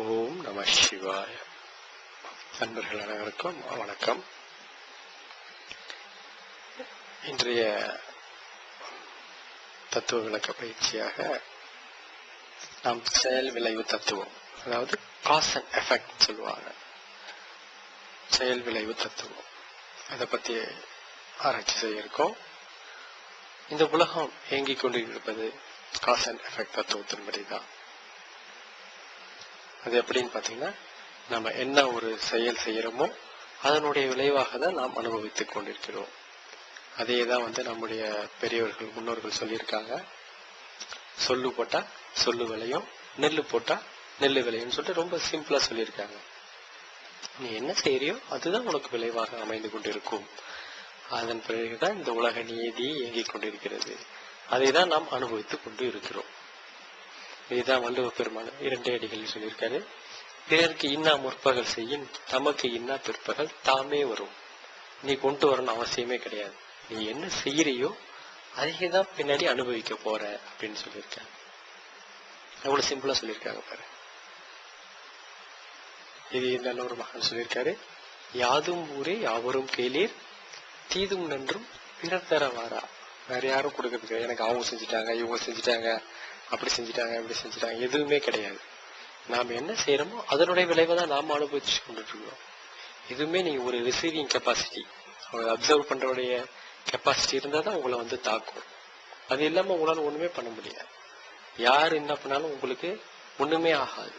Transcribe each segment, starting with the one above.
ஓம் நம சிவாய. நண்பர்கள் அனைவருக்கும் வணக்கம். இன்றைய தத்துவ விளக்க பயிற்சியாக நாம் செயல் விளைவு தத்துவம் அதாவது காஸ் அண்ட் எஃபெக்ட் சொல்லுவாங்க. செயல் விளைவு தத்துவம். அதை பத்தி ஆராய்ச்சி செய்ய இருக்கோம் இந்த உலகம் இயங்கிக் கொண்டிருப்பது காஸ் அண்ட் எஃபெக்ட் தத்துவத்தின்படி தான். அது எப்படின்னு பார்த்தீங்கன்னா நம்ம என்ன ஒரு செயல் செய்கிறோமோ அதனுடைய விளைவாக தான் நாம் அனுபவித்துக் கொண்டிருக்கிறோம். அதே தான் வந்து நம்முடைய பெரியவர்கள் முன்னோர்கள் சொல்லியிருக்காங்க. சொல்லு போட்டா சொல்லு விளையும் நெல்லு போட்டா நெல்லு விளையும் சொல்லிட்டு ரொம்ப சிம்பிளா சொல்லியிருக்காங்க. நீ என்ன செய்யறியோ அதுதான் உனக்கு விளைவாக அமைந்து கொண்டிருக்கும். அதன் பிறகுதான் இந்த உலக நீதி இயங்கிக் கொண்டிருக்கிறது. அதை தான் நாம் அனுபவித்துக் கொண்டு இருக்கிறோம். இதுதான் வள்ளுவ பெருமாள் இரண்டே அடிகளில் சொல்லியிருக்காரு. பிறருக்கு இன்னா முற்பகல் செய்யும் தமக்கு இன்னா பிற்பகல் தாமே வரும். நீ கொண்டு வரணும் அவசியமே கிடையாது. நீ என்ன செய்யறியோ அதையே தான் பின்னாடி அனுபவிக்க போற அப்படின்னு சொல்லியிருக்காங்க எவ்வளவு சிம்பிளா சொல்லியிருக்காங்க பாரு. இது நல்ல ஒரு மகன் சொல்லியிருக்காரு. யாதும் ஊரே யாவரும் கேளீர் தீதும் நன்றும் பிறர் தர வாரா வேற யாரும் கொடுக்கறதுக்கு எனக்கு அவங்க செஞ்சுட்டாங்க இவங்க செஞ்சுட்டாங்க. அப்படி செஞ்சுட்டாங்க இப்படி செஞ்சுட்டாங்க எதுவுமே கிடையாது. நாம் என்ன செய்யறோமோ அதனுடைய விளைவை தான் நாம அனுபவிச்சு கொண்டுட்டு இருக்கோம். எதுவுமே நீங்க ஒரு ரிசீவிங் கெப்பாசிட்டி அப்சர்வ் பண்றவுடைய கெப்பாசிட்டி இருந்தால் தான் உங்களை வந்து தாக்கும். அது இல்லாமல் உங்களால் ஒன்றுமே பண்ண முடியாது. யார் என்ன பண்ணாலும் உங்களுக்கு ஒன்றுமே ஆகாது.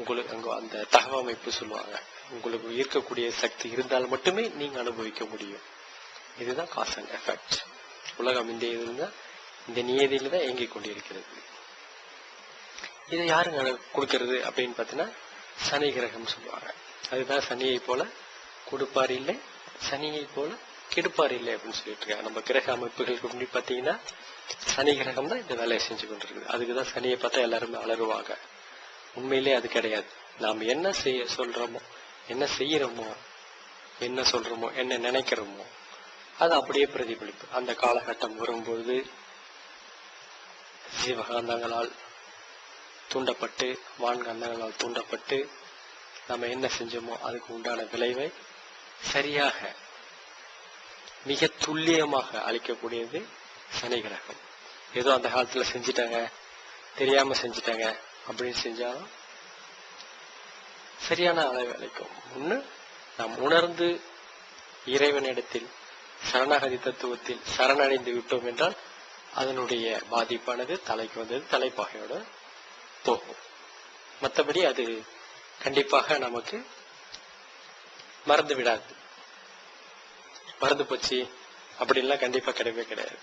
உங்களுக்கு அங்கே அந்த தகவமைப்பு சொல்லுவாங்க. உங்களுக்கு ஈர்க்கக்கூடிய சக்தி இருந்தால் மட்டுமே நீங்கள் அனுபவிக்க முடியும். இதுதான் காஸ் அண்ட் எஃபெக்ட் உலகம் இந்த இருந்தால் இந்த நியதியில தான் இயங்கிக் கொண்டிருக்கிறது. இதை யாருங்க கொடுக்கறது அப்படின்னு பார்த்தீங்கன்னா சனி கிரகம் சொல்லுவாங்க. அதுதான் சனியை போல கொடுப்பார் இல்லை சனியை போல கெடுப்பார் இல்லை அப்படின்னு சொல்லிட்டு இருக்காங்க நம்ம கிரக அமைப்புகளுக்கு முன்னாடி பார்த்தீங்கன்னா சனி கிரகம் தான் இந்த வேலையை செஞ்சு கொண்டிருக்குது. அதுக்கு தான் சனியை பார்த்தா எல்லாருமே அலருவாங்க உண்மையிலே அது கிடையாது. நாம் என்ன செய்ய சொல்றோமோ என்ன செய்யறோமோ என்ன சொல்றோமோ என்ன நினைக்கிறோமோ அது அப்படியே பிரதிபலிப்பு. அந்த காலகட்டம் வரும்பொழுது ஜீவகாந்தங்களால் தூண்டப்பட்டு வான்காந்தங்களால் தூண்டப்பட்டு நம்ம என்ன செஞ்சோமோ அதுக்கு உண்டான விளைவை சரியாக மிக துல்லியமாக அளிக்கக்கூடியது சனி கிரகம். ஏதோ அந்த காலத்துல செஞ்சிட்டாங்க தெரியாம செஞ்சிட்டாங்க அப்படின்னு செஞ்சாலும் சரியான அளவு அளிக்கும். ஒண்ணு நாம் உணர்ந்து இறைவனிடத்தில் சரணாகதி தத்துவத்தில் சரணடைந்து விட்டோம் என்றால் அதனுடைய பாதிப்பானது தலைக்கு வந்தது தலைப்பாகையோட போகும் மற்றபடி அது கண்டிப்பாக நமக்கு மறந்து விடாது. மறந்து போச்சு அப்படின்லாம் கண்டிப்பா கிடையவே கிடையாது.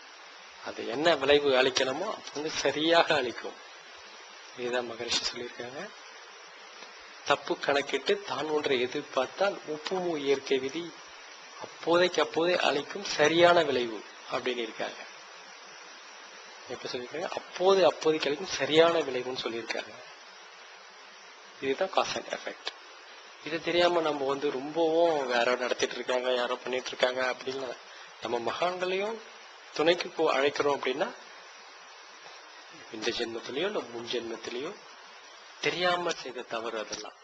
அது என்ன விளைவு அளிக்கணுமோ அது வந்து சரியாக அளிக்கும். இதுதான் மகரிஷி சொல்லியிருக்காங்க. தப்பு கணக்கிட்டு தான் ஒன்றை எதிர்பார்த்தால் உப்புமு இயற்கை விதி அப்போதைக்கு அப்போதே அளிக்கும் சரியான விளைவு அப்படின்னு இருக்காங்க. எப்ப சொல்லியிருக்காங்க. அப்போது அப்போது கிடைக்கும் சரியான விளைவுன்னு சொல்லியிருக்காங்க. இதுதான் காஸ் அண்ட் எஃபெக்ட் இது தெரியாம நம்ம வந்து ரொம்பவும் யாரோ நடத்திட்டு இருக்காங்க யாரோ பண்ணிட்டு இருக்காங்க அப்படின்னு நம்ம மகான்களையும் துணைக்கு போ அழைக்கிறோம் அப்படின்னா இந்த ஜென்மத்திலயோ இல்ல முன் ஜென்மத்திலயோ தெரியாம செய்த தவறு அதெல்லாம்.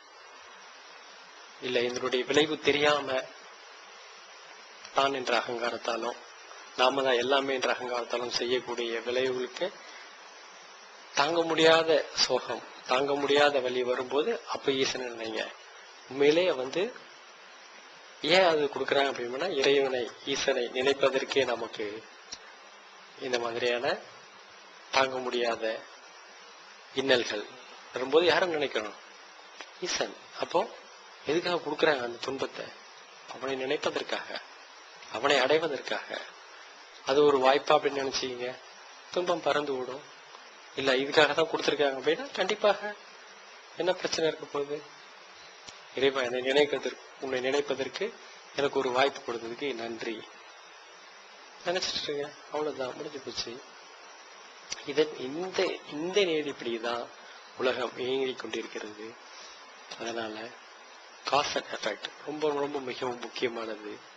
இல்ல இதனுடைய விளைவு தெரியாம தான் என்ற அகங்காரத்தாலும் நாம தான் எல்லாமே என்ற அகங்காரத்தாலும் செய்யக்கூடிய விளைவுகளுக்கு தாங்க முடியாத சோகம் தாங்க முடியாத வழி வரும்போது அப்ப ஈசனை நினைங்க உண்மையிலேயே வந்து ஏன் அது கொடுக்குறாங்க அப்படின்னா இறைவனை ஈசனை நினைப்பதற்கே நமக்கு இந்த மாதிரியான தாங்க முடியாத இன்னல்கள் வரும்போது யாரும் நினைக்கிறோம் ஈசன் அப்போ எதுக்காக கொடுக்குறாங்க அந்த துன்பத்தை? அவனை நினைப்பதற்காக அவனை அடைவதற்காக. அது ஒரு வாய்ப்பா அப்படின்னு நினைச்சீங்க. துன்பம் பறந்து விடும் இல்ல இதுக்காக தான் கொடுத்துருக்காங்க அப்படின்னா கண்டிப்பாக என்ன பிரச்சனை இருக்க போகுது? இறைவா என்னை நினைப்பதற்கு உன்னை நினைப்பதற்கு எனக்கு ஒரு வாய்ப்பு கொடுத்ததுக்கு நன்றி. நினைச்சிட்டு இருங்க அவ்வளவுதான் முடிஞ்சு போச்சு. இதன் இந்த இந்த நேடிப்படிதான் உலகம் இயங்கிக் கொண்டிருக்கிறது. அதனால காஸ் அண்ட் எஃபெக்ட் ரொம்ப ரொம்ப மிகவும் முக்கியமானது.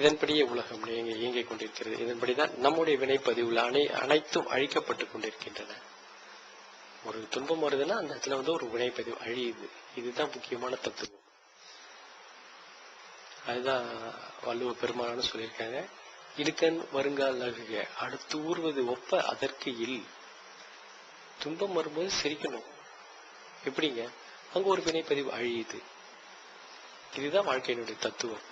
இதன்படியே உலகம் இயங்கி இயங்கிக் கொண்டிருக்கிறது. இதன்படிதான் நம்முடைய வினைப்பதிவுல அனை அனைத்தும் அழிக்கப்பட்டு கொண்டிருக்கின்றன. ஒரு துன்பம் வருதுன்னா அந்த இடத்துல வந்து ஒரு வினைப்பதிவு அழியுது. இதுதான் முக்கியமான தத்துவம். அதுதான் வள்ளுவ பெருமானு சொல்லியிருக்காங்க. இடுக்கன் வருங்கால் நகுக அடுத்து ஊறுவது ஒப்ப அதற்கு இல். துன்பம் வரும்போது சிரிக்கணும். எப்படிங்க? அங்க ஒரு வினைப்பதிவு அழியுது. இதுதான் வாழ்க்கையினுடைய தத்துவம்.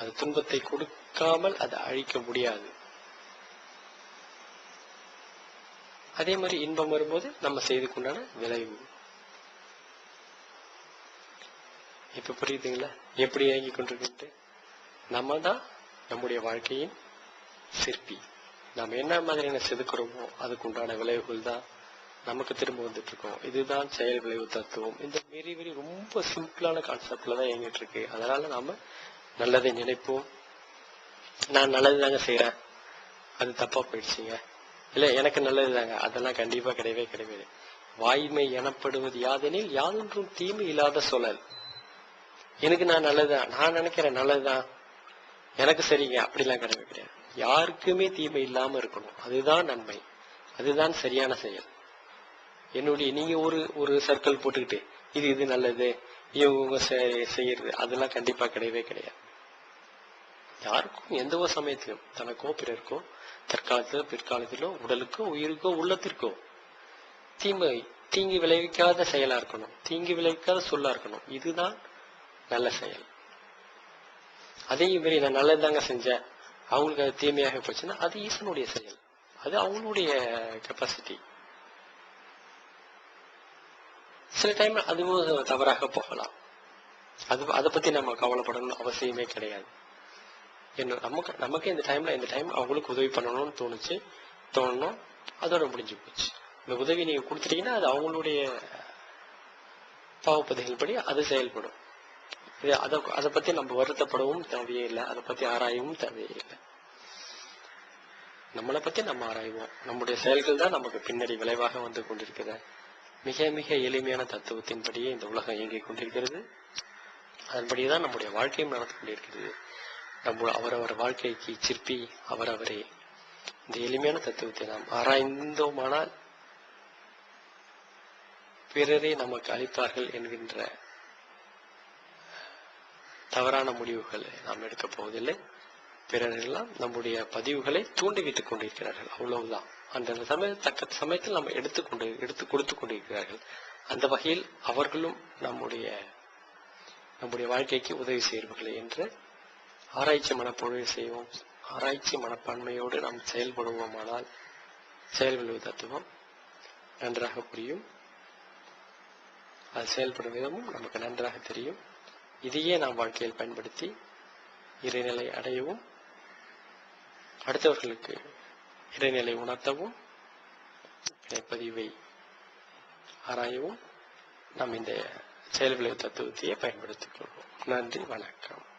அது துன்பத்தை கொடுக்காமல் அதை அழிக்க முடியாது. அதே மாதிரி இன்பம் வரும்போது நம்ம செய்துக்குண்டான விளைவு. இப்ப புரியுதுங்களா? எப்படி இயங்கி கொண்டிருக்கு நம்ம தான் நம்முடைய வாழ்க்கையின் சிற்பி. நாம் என்ன மாதிரியான செதுக்குறோமோ அதுக்கு உண்டான விளைவுகள் தான் நமக்கு திரும்ப வந்துட்டு இருக்கோம். இதுதான் செயல் விளைவு தத்துவம். இந்த வெரி வெரி ரொம்ப சிம்பிளான கான்செப்ட்ல தான் இயங்கிட்டு இருக்கு. அதனால நாம நல்லதை நினைப்போம். நான் நல்லது தாங்க செய்யறேன் அது தப்பா போயிடுச்சுங்க. இல்ல எனக்கு நல்லது தாங்க அதெல்லாம் கண்டிப்பா கிடையவே கிடையாது. வாய்மை எனப்படுவது யாதெனில் யாதொன்றும் தீமை இல்லாத சொல்லல் எனக்கு நான் நல்லதுதான். நான் நினைக்கிறேன் நல்லதுதான். எனக்கு சரிங்க. அப்படிலாம் கிடையவே கிடையாது. யாருக்குமே தீமை இல்லாம இருக்கணும். அதுதான் நன்மை. அதுதான் சரியான செயல். என்னுடைய நீங்க ஒரு ஒரு சர்க்கிள் போட்டுக்கிட்டு இது இது நல்லது. இவங்க செய்யறது. அதெல்லாம் கண்டிப்பா கிடையவே கிடையாது. யாருக்கும் எந்த ஒரு சமயத்திலும் தனக்கோ பிறருக்கோ தற்காலத்திலோ பிற்காலத்திலோ உடலுக்கோ உயிருக்கோ உள்ளத்திற்கோ தீமை தீங்கு விளைவிக்காத செயலா இருக்கணும். தீங்கு விளைவிக்காத சொல்லா இருக்கணும். இதுதான் நல்ல செயல். அதையும் மாதிரி நான் நல்லதுதாங்க செஞ்சேன். அவங்களுக்கு அது தீமையாக போச்சுன்னா அது ஈசனுடைய செயல். அது அவங்களுடைய கெப்பாசிட்டி சில டைம் அதுவும் தவறாக போகலாம். அது அதை பத்தி நம்ம கவலைப்படணும் அவசியமே கிடையாது. என்ன நமக்கு நமக்கு இந்த டைம்ல இந்த டைம் அவங்களுக்கு உதவி பண்ணணும்னு தோணுச்சு தோணணும் அதோட முடிஞ்சு போச்சு. இந்த உதவி நீங்க கொடுத்துட்டீங்கன்னா அது அவங்களுடைய பாவப்பதிகள் படி அது செயல்படும். இது அதை அதை பத்தி நம்ம வருத்தப்படவும் தேவையே இல்லை. அதை பத்தி ஆராயவும் தேவையே இல்லை. நம்மளை பத்தி நம்ம ஆராய்வோம். நம்முடைய செயல்கள் தான் நமக்கு பின்னாடி விளைவாக வந்து கொண்டிருக்கிற மிக மிக எளிமையான தத்துவத்தின்படியே இந்த உலகம் இயங்கிக் கொண்டிருக்கிறது. அதன்படிதான் நம்முடைய வாழ்க்கையும் நடந்து கொண்டிருக்கிறது. நம்ம அவரவர் வாழ்க்கைக்கு சிற்பி அவரவரே. இந்த எளிமையான தத்துவத்தை நாம் ஆராய்ந்தோமானால் பிறரே நமக்கு அளிப்பார்கள் என்கின்ற தவறான முடிவுகளை நாம் எடுக்கப் போவதில்லை. பிறரெல்லாம் நம்முடைய பதிவுகளை தூண்டிவிட்டுக் கொண்டிருக்கிறார்கள். அவ்வளவுதான். அந்த சமய தக்க சமயத்தில் நம்ம எடுத்துக்கொண்டு எடுத்து கொடுத்து கொண்டிருக்கிறார்கள். அந்த வகையில் அவர்களும் நம்முடைய நம்முடைய வாழ்க்கைக்கு உதவி செய்வார்கள் என்று ஆராய்ச்சி மனப்பொழுது செய்வோம். ஆராய்ச்சி மனப்பான்மையோடு நாம் செயல்படுவோமானால் செயல்விளைவு தத்துவம். நன்றாக புரியும். அது செயல்படும் விதமும் நமக்கு நன்றாக தெரியும். இதையே நாம் வாழ்க்கையில் பயன்படுத்தி இறைநிலை அடையவும் அடுத்தவர்களுக்கு இறைநிலை உணர்த்தவும் பதிவை ஆராயவும் நாம் இந்த செயல்விளைவு தத்துவத்தையே பயன்படுத்திக் கொள்வோம். நன்றி வணக்கம்.